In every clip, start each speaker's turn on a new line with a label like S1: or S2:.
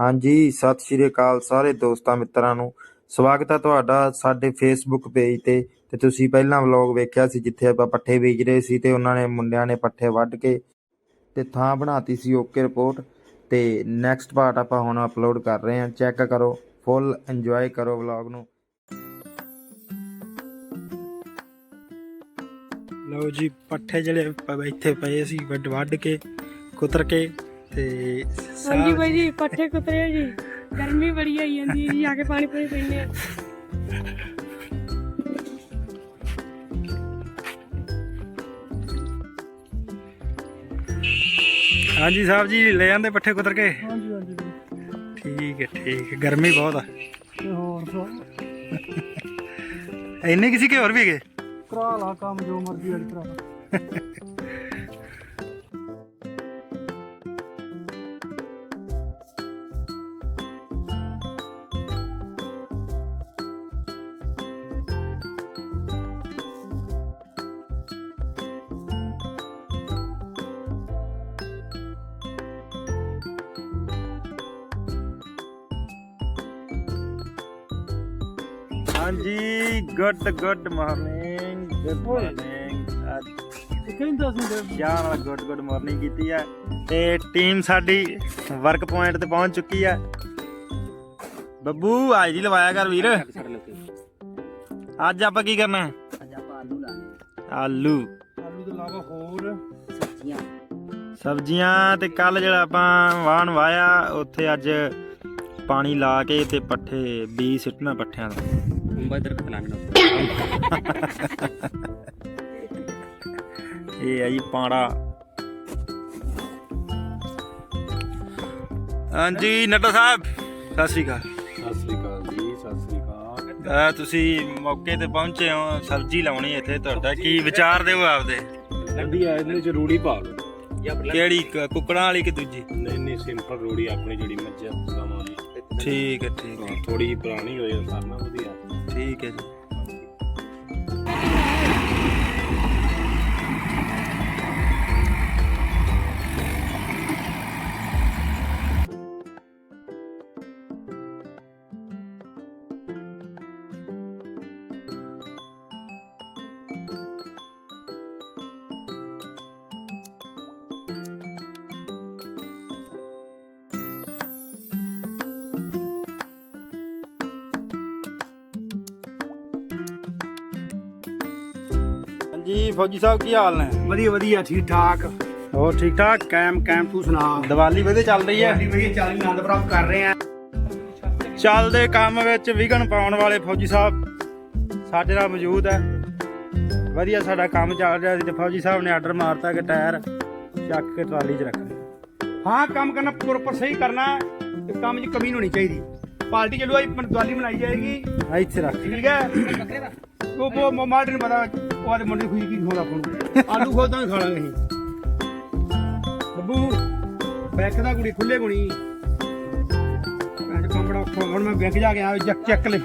S1: ਹਾਂਜੀ, ਸਤਿ ਸ਼੍ਰੀ ਅਕਾਲ ਸਾਰੇ ਦੋਸਤਾਂ ਮਿੱਤਰਾਂ ਨੂੰ। ਸਵਾਗਤ ਹੈ ਤੁਹਾਡਾ ਸਾਡੇ ਫੇਸਬੁੱਕ ਪੇਜ ਤੇ। ਤੇ ਤੁਸੀਂ ਪਹਿਲਾਂ ਵਲੌਗ ਵੇਖਿਆ ਸੀ ਜਿੱਥੇ ਆਪਾਂ ਪੱਠੇ ਬੀਜ ਰਹੇ ਸੀ ਤੇ ਉਹਨਾਂ ਨੇ ਮੁੰਡਿਆਂ ਨੇ ਪੱਠੇ ਵੱਢ ਕੇ ਤੇ ਥਾਂ ਬਣਾਤੀ ਸੀ ਓਕੇ ਰਿਪੋਰਟ ਤੇ ਨੈਕਸਟ ਪਾਰਟ ਆਪਾਂ ਹੁਣ ਅਪਲੋਡ ਕਰ ਰਹੇ ਹਾਂ। ਚੈੱਕ ਕਰੋ ਫੁੱਲ ਇੰਜੋਏ ਕਰੋ ਵਲੌਗ ਨੂੰ।
S2: ਲਓ ਜੀ, ਪੱਠੇ ਜਿਹੜੇ ਇੱਥੇ ਪਏ ਸੀ ਵੱਡ ਵੱਢ ਕੇ, ਕੁਤਰ ਕੇ। ਤੇ
S3: ਹਾਂਜੀ ਬਾਈ ਜੀ ਪੱਠੇ ਕੁਤਰੇ ਆ ਜੀ। ਗਰਮੀ ਬੜੀ ਆਈ ਜਾਂਦੀ ਹੈ ਜੀ ਆ ਕੇ ਪਾਣੀ ਪੂਣੀ ਪੀਂਦੇ ਆ।
S2: ਹਾਂਜੀ ਸਾਹਿਬ ਜੀ ਲੈ ਜਾਂਦੇ ਪੱਠੇ ਕੁਤਰ ਕੇ?
S3: ਹਾਂਜੀ ਹਾਂਜੀ
S2: ਠੀਕ ਹੈ ਠੀਕ ਹੈ ਗਰਮੀ ਬਹੁਤ ਆ।
S3: ਹੋਰ
S2: ਇੰਨੇ ਕਿਸੇ ਕੇ ਹੋਰ ਵੀ ਹੈਗੇ?
S3: ਕਰਾ ਲਾ ਕੰਮ ਜੋ ਮਰਜ਼ੀ ਅੱਜ ਕਰਾ
S2: ਹਾਂਜੀ good good morning good morning. ਅੱਜ
S3: ਕਹਿੰਦਾ ਸੀ ਤੇ
S2: ਚਾਹ ਨਾਲ ਗੁੱਡ ਗੁੱਡ ਮਾਰਨਿੰਗ ਕੀਤੀ ਆ ਤੇ ਟੀਮ ਸਾਡੀ ਵਰਕ ਪੁਆਇੰਟ ਤੇ ਪਹੁੰਚ ਚੁੱਕੀ ਆ। ਬੱਬੂ ਅੱਜ ਦੀ ਲਵਾਇਆ ਕਰ ਵੀਰ। ਅੱਜ ਆਪਾਂ ਕੀ ਕਰਨਾ? ਆਲੂ
S3: ਆਲੂ। ਤੋਂ ਇਲਾਵਾ ਹੋਰ
S2: ਸਬਜ਼ੀਆਂ। ਤੇ ਕੱਲ ਜਿਹੜਾ ਆਪਾਂ ਵਾਹਣ ਵਾਇਆ ਉੱਥੇ ਅੱਜ ਪਾਣੀ ਲਾ ਕੇ ਤੇ ਪੱਠੇ ਬੀ ਸਿੱਟਣਾ ਪੱਠਿਆਂ ਦਾ। ਇਹ ਆ ਜੀ ਪਾੜਾ। ਹਾਂਜੀ ਨੱਟਾ ਸਾਹਿਬ ਸਤਿ ਸ਼੍ਰੀ ਅਕਾਲ।
S4: ਸਤਿ ਸ੍ਰੀ ਅਕਾਲ ਜੀ ਸਤਿ ਸ੍ਰੀ ਅਕਾਲ।
S2: ਤੁਸੀਂ ਮੌਕੇ ਤੇ ਪਹੁੰਚੇ ਹੋ ਸਬਜ਼ੀ ਲਾਉਣੀ ਇੱਥੇ ਤੁਹਾਡਾ ਕੀ ਵਿਚਾਰ ਦਿਓ ਆਪਦੇ?
S4: ਲੱਡੀ ਆ ਇਹਦੇ ਵਿੱਚ ਰੂੜੀ ਪਾ ਲਓ
S2: ਕਿਹੜੀ ਕੁੱਕੜਾਂ ਵਾਲੀ ਕਿ ਦੂਜੀ?
S4: ਨਹੀਂ ਨਹੀਂ ਸਿੰਪਲ ਰੂੜੀ ਆਪਣੀ ਜਿਹੜੀ ਮੱਝਾਂ ਗਾਵਾਂ ਦੀ
S2: ਠੀਕ ਹੈ ਠੀਕ ਹੈ।
S4: ਥੋੜੀ ਜਿਹੀ ਪੁਰਾਣੀ ਹੋਏ ਸਰਨਾ ਵਧੀਆ।
S2: ਠੀਕ ਹੈ ਜੀ ਫੌਜੀ ਸਾਹਿਬ ਕੀ ਹਾਲ ਨੇ?
S5: ਵਧੀਆ ਵਧੀਆ ਠੀਕ ਠਾਕ।
S2: ਹੋਰ ਠੀਕ ਠਾਕ?
S5: ਕੈਮ ਕੈਮ ਤੂੰ ਸੁਣਾ?
S2: ਦੀਵਾਲੀ ਵਧੀਆ ਚੱਲ ਰਹੀ ਹੈ।
S5: ਸਾਡੀ ਵਧੀਆ ਚੱਲ ਆਨੰਦ ਪ੍ਰਾਪਤ ਕਰ ਰਹੇ ਆ
S2: ਚੱਲਦੇ ਕੰਮ ਵਿੱਚ ਵਿਘਨ ਪਾਉਣ ਵਾਲੇ ਫੌਜੀ ਸਾਹਿਬ ਸਾਡੇ ਨਾਲ ਮੌਜੂਦ ਹੈ। ਵਧੀਆ ਸਾਡਾ ਕੰਮ ਚੱਲ ਰਿਹਾ ਸੀ ਤੇ ਫੌਜੀ ਸਾਹਿਬ ਨੇ ਆਰਡਰ ਮਾਰਤਾ ਕਿ ਟਾਇਰ ਚੱਕ ਕੇ ਟਰਾਲੀ 'ਚ ਰੱਖਣੇ
S5: ਹਾਂ ਕੰਮ ਕਰਨਾ ਪ੍ਰੋਪਰ ਸਹੀ ਕਰਨਾ ਤੇ ਕੰਮ 'ਚ ਕਮੀ ਨਹੀਂ ਹੋਣੀ ਚਾਹੀਦੀ। ਪਾਰਟੀ ਚਲੋ ਅੱਜ ਦਿਵਾਲੀ ਮਨਾਈ ਜਾਏਗੀ।
S2: ਇੱਥੇ ਰੱਖ।
S5: ਠੀਕ ਹੈ ਉਹ ਉਹ ਮਾਲਟ ਨੂੰ ਪਤਾ, ਉਹ ਆਦੇ ਮੁੰਡੇ ਖੁਸ਼ੀ ਕੀ ਖੋਦਾ ਆਪਾਂ ਆਲੂ ਖੋਦਾਂ ਖਾ ਲਾਂਗੇ ਅਸੀਂ। ਬੱਬੂ, ਬੈਂਕ ਦਾ ਕੁੜੀ ਖੁੱਲੇ ਗੁਣੀ ਅੱਜ ਕੰਮ ਹੁਣ ਮੈਂ ਬੈਂਕ ਜਾ ਕੇ ਆ ਚੈੱਕ ਚੈੱਕ ਲੈ।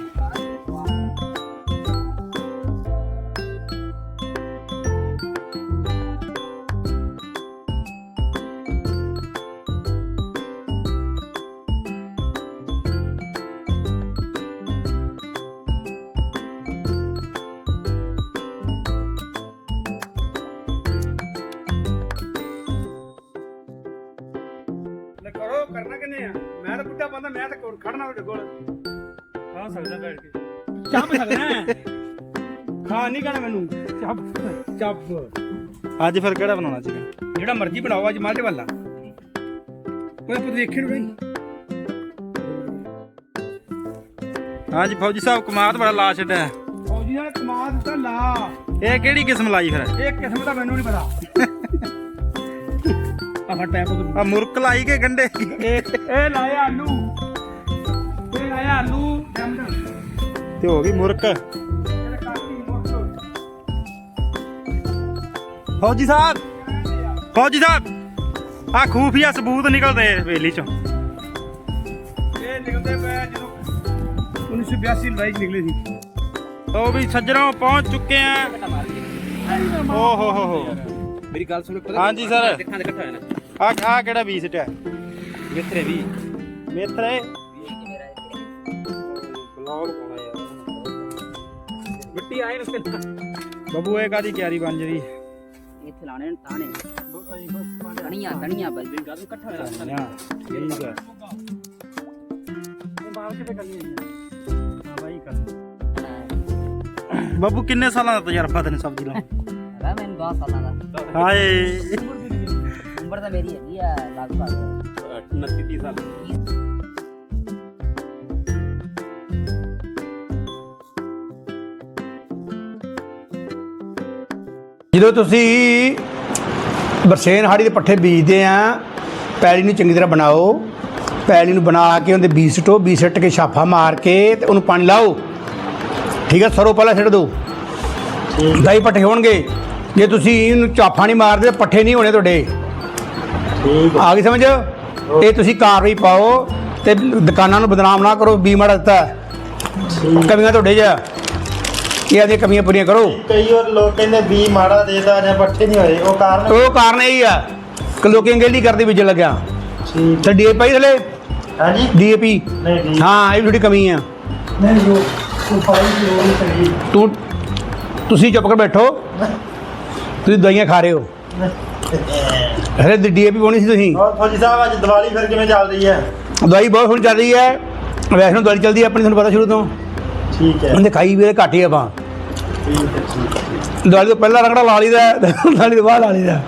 S5: ਮੈਂ ਤਾਂ ਬੁੱਢਾ ਬੰਦਾ ਮੈਂ ਤਾਂ ਕੋਲ ਖੜਨਾ ਤੁਹਾਡੇ ਕੋਲ। ਖਾ ਸਕਦਾ ਬੈਠ ਕੇ। ਚੱਬ ਸਕਦਾ ਹੈ। ਖਾ ਨਹੀਂ ਕਹਿਣਾ ਮੈਨੂੰ। ਚੱਬ ਚੱਬ
S2: ਅੱਜ ਫਿਰ ਕਿਹੜਾ ਬਣਾਉਣਾ ਚਿਕਨ
S5: ਜਿਹੜਾ ਮਰਜ਼ੀ ਬਣਾਓ ਅੱਜ ਮਾਲਟੇ ਵਾਲਾ। ਕੋਈ ਆਪਾਂ ਦੇਖੇ ਨੂੰ ਨਹੀਂ
S2: ਹਾਂਜੀ ਫੌਜੀ ਸਾਹਿਬ ਕਮਾਦ ਬੜਾ ਲਾ ਛੱਡਿਆ
S5: ਫੌਜੀ ਨੇ ਕਮਾ ਦਿੱਤਾ ਲਾ।
S2: ਇਹ ਕਿਹੜੀ ਕਿਸਮ ਲਾਈ ਫਿਰ?
S5: ਇਹ ਕਿਸਮ ਦਾ ਮੈਨੂੰ ਨਹੀਂ ਪਤਾ। ਆਹ ਟੈਪ ਉਧਰ
S2: ਆ ਮੁਰਕ ਲਾਈ ਕੇ ਗੰਡੇ।
S5: ਇਹ ਇਹ ਲਾਇਆ ਆਲੂ। ਇਹ ਲਾਇਆ ਆਲੂ। ਜੰਮ
S2: ਤੇ ਹੋ ਗਈ ਮੁਰਕ। ਫੌਜੀ ਸਾਹਿਬ ਫੌਜੀ ਸਾਹਿਬ ਆ ਖੂਫੀਆ ਸਬੂਤ ਨਿਕਲਦੇ ਵੇਲੀ ਚੋਂ।
S5: ਇਹ ਨਿਕਲਦੇ ਪਏ ਜਦੋਂ 1982 ਲੜਾਈ ਨਿਕਲੇ ਸੀ।
S2: ਉਹ ਵੀ ਸੱਜਣੋਂ ਪਹੁੰਚ ਚੁੱਕੇ ਆ। ਓ ਹੋ ਹੋ ਹੋ।
S6: ਮੇਰੀ ਗੱਲ ਸੁਣੋ ਪਤਾ
S2: ਹਾਂਜੀ ਸਰ।
S6: ਦੇਖਾਂ ਦੇ ਇਕੱਠਾ ਹੋਇਆ ਨਾ।
S2: ਆ ਆ ਕਿਹੜਾ ਬੀਜ ਸਿੱਟਿਆ?
S6: ਮਿੱਤਰੇ ਵੀ
S2: ਮੇਥਰੇ
S5: ਮਿੱਟੀ ਆਏ ਨੇ ਕਿੰਨਾ
S2: ਬੱਬੂ ਇਹ ਕਾਦੀ ਕਿਆਰੀ ਬਣ ਜਦੀ?
S6: ਇੱਥੇ ਲਾਣੇ ਨੇ ਤਾਣੇ। ਧਣੀਆਂ ਧਣੀਆਂ ਬਈ ਗੱਲ ਇਕੱਠਾ ਹੋਇਆ
S2: ਠੀਕ ਹੈ
S5: ਬਾਹਰ ਕਿਤੇ ਕਰਨੀ ਹੈ।
S2: ਹਾਂ ਬਾਈ ਕਰ। ਬੱਬੂ ਕਿੰਨੇ ਸਾਲਾਂ ਦਾ ਤਜਰਬਾ ਤੈਨੂੰ ਸਬਜ਼ੀ ਲਾਉਣ?
S6: ਹੈਗਾ ਮੈਨੂੰ 10 ਸਾਲਾਂ ਦਾ।
S2: ਹਾਏ।
S6: ਉਮਰ ਤਾਂ ਮੇਰੀ ਹੈਗੀ ਆ ਲਗਭਗ।
S4: 29 30 ਸਾਲ।
S5: ਜਦੋਂ ਤੁਸੀਂ ਬਰਸੇਨ ਹਾੜੀ ਦੇ ਪੱਠੇ ਬੀਜਦੇ ਆ ਪੈਲੀ ਨੂੰ ਚੰਗੀ ਤਰ੍ਹਾਂ ਬਣਾਓ ਪੈਲੀ ਨੂੰ ਬਣਾ ਕੇ ਉਹਦੇ ਬੀਜ ਸਟੋ ਬੀਜ ਸੱਟ ਕੇ ਛਾਫਾ ਮਾਰ ਕੇ ਤੇ ਉਹਨੂੰ ਪਾਣੀ ਲਾਓ। ਠੀਕ ਹੈ ਸਰੋਂ ਪਹਿਲਾਂ ਛੱਡ ਦਿਓ। ਦਹੀਂ ਪੱਠੇ ਹੋਣਗੇ। ਜੇ ਤੁਸੀਂ ਇਹਨੂੰ ਚਾਫਾ ਨਹੀਂ ਮਾਰਦੇ ਪੱਠੇ ਨਹੀਂ ਹੋਣੇ ਤੁਹਾਡੇ। ਆ। ਗਈ ਸਮਝ? ਇਹ ਤੁਸੀਂ ਕਾਰਵਾਈ ਪਾਓ ਤੇ ਦੁਕਾਨਾਂ ਨੂੰ ਬਦਨਾਮ ਨਾ ਕਰੋ ਬੀ ਮਾੜਾ ਦਿੱਤਾ। ਹੈ। ਕਮੀਆਂ ਤੁਹਾਡੇ 'ਚ ਆ। ਇਹ ਆਦੀਆਂ ਕਮੀਆਂ ਪੂਰੀਆਂ ਕਰੋ।
S1: ਕਈ ਵਾਰ ਲੋਕ ਕਹਿੰਦੇ ਵੀ ਮਾੜਾ ਦੇਦਾ ਜਾਂ ਪੱਠੇ ਨਹੀਂ ਹੋਏ ਉਹ ਕਾਰਨ
S5: ਉਹ ਕਾਰਨ ਇਹ ਹੀ ਆ। ਕਿ ਲੋਕੀ ਅੰਗੇਲੀ ਕਰਦੀ ਬੀਜਣ ਲੱਗਿਆ।
S1: ਠੀਕ।
S5: ਤੇ ਡੀਏਪੀ ਥਲੇ?
S1: ਹਾਂਜੀ।
S5: ਡੀਏਪੀ
S1: ਨਹੀਂ ਠੀਕ
S5: ਹਾਂ ਇਹ ਵੀ ਥੋੜੀ ਕਮੀ ਆ।
S1: ਨਹੀਂ ਜੋ ਸਫ਼ਾਈ ਦੀ ਲੋੜ ਨਹੀਂ ਪੈਂਦੀ
S5: ਤੂੰ ਤੁਸੀਂ ਚੁੱਪ ਕਰ ਬੈਠੋ। ਤੁਸੀਂ ਦਵਾਈਆਂ ਖਾ ਰਹੇ ਹੋ। ਹਰੇ ਡੀਏਪੀ ਪਾਉਣੀ ਸੀ ਤੁਸੀਂ?
S1: ਹੋਰ ਫੌਜੀ ਸਾਹਿਬ ਅੱਜ ਦੀਵਾਲੀ ਫਿਰ ਕਿਵੇਂ ਚੱਲ ਰਹੀ ਹੈ?
S5: ਦਵਾਈ ਬਹੁਤ ਹੁਣ ਚੱਲ ਰਹੀ ਹੈ। ਵੈਸੇ ਨੂੰ ਦਵਾਈ ਚੱਲਦੀ ਹੈ ਆਪਣੀ ਤੁਹਾਨੂੰ ਪਤਾ ਸ਼ੁਰੂ ਤੋਂ।
S1: ਠੀਕ ਹੈ।
S5: ਉਹਦੇ ਖਾਈ ਵੀ ਘੱਟ ਆਪਾਂ।
S1: ਠੀਕ ਹੈ ਠੀਕ ਹੈ।
S5: ਦਵਾਈ ਤੋਂ ਪਹਿਲਾਂ ਰਗੜਾ ਲਾ ਲਈਦਾ ਦਵਾਈ ਤੋਂ ਬਾਅਦ ਲਾ ਲਈਦਾ।